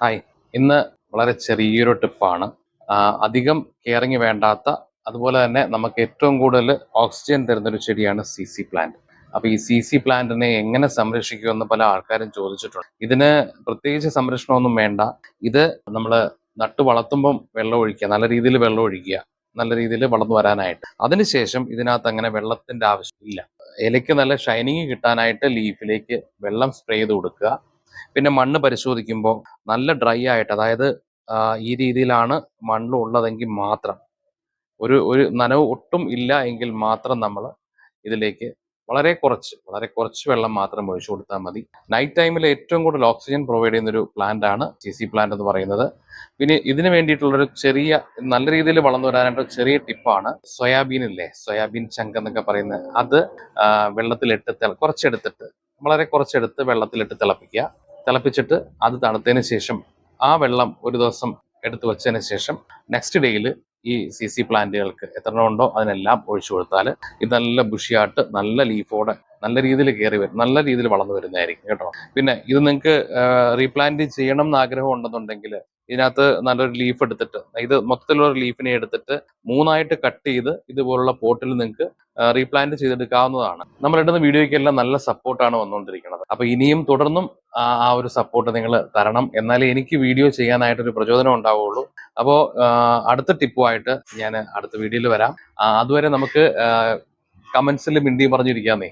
Hi ഇന്ന് വളരെ ചെറിയൊരു ടിപ്പാണ് അധികം കെയറിങ് വേണ്ടാത്ത അതുപോലെ തന്നെ നമുക്ക് ഏറ്റവും കൂടുതൽ ഓക്സിജൻ തരുന്നൊരു ചെടിയാണ് സി സി പ്ലാന്റ് അപ്പോൾ ഈ സി സി പ്ലാന്റിനെ എങ്ങനെ സംരക്ഷിക്കുമെന്ന് പല ആൾക്കാരും ചോദിച്ചിട്ടുണ്ട്. ഇതിന് പ്രത്യേകിച്ച് സംരക്ഷണമൊന്നും വേണ്ട. ഇത് നമ്മൾ നട്ടു വളർത്തുമ്പം വെള്ളം ഒഴിക്കുക നല്ല രീതിയിൽ വെള്ളം ഒഴിക്കുക നല്ല രീതിയിൽ വളർന്നു വരാനായിട്ട്. അതിനുശേഷം ഇതിനകത്ത് അങ്ങനെ വെള്ളത്തിന്റെ ആവശ്യമില്ല ഇലയ്ക്ക് നല്ല ഷൈനിങ് കിട്ടാനായിട്ട് ലീഫിലേക്ക് വെള്ളം സ്പ്രേ ചെയ്ത് കൊടുക്കുക. പിന്നെ മണ്ണ് പരിശോധിക്കുമ്പോൾ നല്ല ഡ്രൈ ആയിട്ട് അതായത് ഈ രീതിയിലാണ് മണ്ണ് ഉള്ളതെങ്കിൽ മാത്രം ഒരു ഒരു നനവ് ഒട്ടും ഇല്ല എങ്കിൽ മാത്രം നമ്മൾ ഇതിലേക്ക് വളരെ കുറച്ച് വളരെ കുറച്ച് വെള്ളം മാത്രം ഒഴിച്ചു കൊടുത്താൽ മതി. നൈറ്റ് ടൈമിൽ ഏറ്റവും കൂടുതൽ ഓക്സിജൻ പ്രൊവൈഡ് ചെയ്യുന്ന ഒരു പ്ലാന്റ് ആണ് സി സി പ്ലാന്റ് എന്ന് പറയുന്നത്. പിന്നെ ഇതിന് വേണ്ടിയിട്ടുള്ളൊരു ചെറിയ നല്ല രീതിയിൽ വളർന്നു വരാനായിട്ട് ചെറിയ ടിപ്പാണ് സോയാബീൻ ഇല്ലേ സോയാബീൻ ചങ്ക് എന്നൊക്കെ പറയുന്നത് അത് വെള്ളത്തിലിട്ട് കുറച്ചെടുത്തിട്ട് വളരെ കുറച്ചെടുത്ത് വെള്ളത്തിലിട്ട് തിളപ്പിക്കുക. തിളപ്പിച്ചിട്ട് അത് തണുത്തതിന് ശേഷം ആ വെള്ളം ഒരു ദിവസം എടുത്തു വെച്ചതിന് ശേഷം നെക്സ്റ്റ് ഡേയിൽ ഈ സി സി പ്ലാന്റുകൾക്ക് എത്ര ഉണ്ടോ അതിനെല്ലാം ഒഴിച്ചു കൊടുത്താൽ ഇത് നല്ല ബുഷിയായിട്ട് നല്ല ലീഫോടെ നല്ല രീതിയിൽ കയറി വരും. നല്ല രീതിയിൽ വളർന്നു വരുന്നതായിരിക്കും കേട്ടോ. പിന്നെ ഇത് നിങ്ങൾക്ക് റീപ്ലാന്റ് ചെയ്യണം എന്ന് ആഗ്രഹം ഉണ്ടെന്നുണ്ടെങ്കിൽ ഇതിനകത്ത് നല്ലൊരു ലീഫ് എടുത്തിട്ട് ഇത് മൊത്തത്തിലുള്ള ലീഫിനെ എടുത്തിട്ട് മൂന്നായിട്ട് കട്ട് ചെയ്ത് ഇതുപോലുള്ള പോട്ടിൽ നിങ്ങൾക്ക് റീപ്ലാന്റ് ചെയ്തെടുക്കാവുന്നതാണ്. നമ്മൾ ഇടുന്ന വീഡിയോയ്ക്കെല്ലാം നല്ല സപ്പോർട്ടാണ് വന്നുകൊണ്ടിരിക്കുന്നത്. അപ്പൊ ഇനിയും തുടർന്നും ആ ഒരു സപ്പോർട്ട് നിങ്ങൾ തരണം. എന്നാലേ എനിക്ക് വീഡിയോ ചെയ്യാനായിട്ടൊരു പ്രചോദനം ഉണ്ടാവുകയുള്ളൂ അപ്പോൾ അടുത്ത ടിപ്പുമായിട്ട് ഞാൻ അടുത്ത വീഡിയോയിൽ വരാം. അതുവരെ നമുക്ക് കമൻസിൽ മിണ്ടി പറഞ്ഞിരിക്കാന്നേ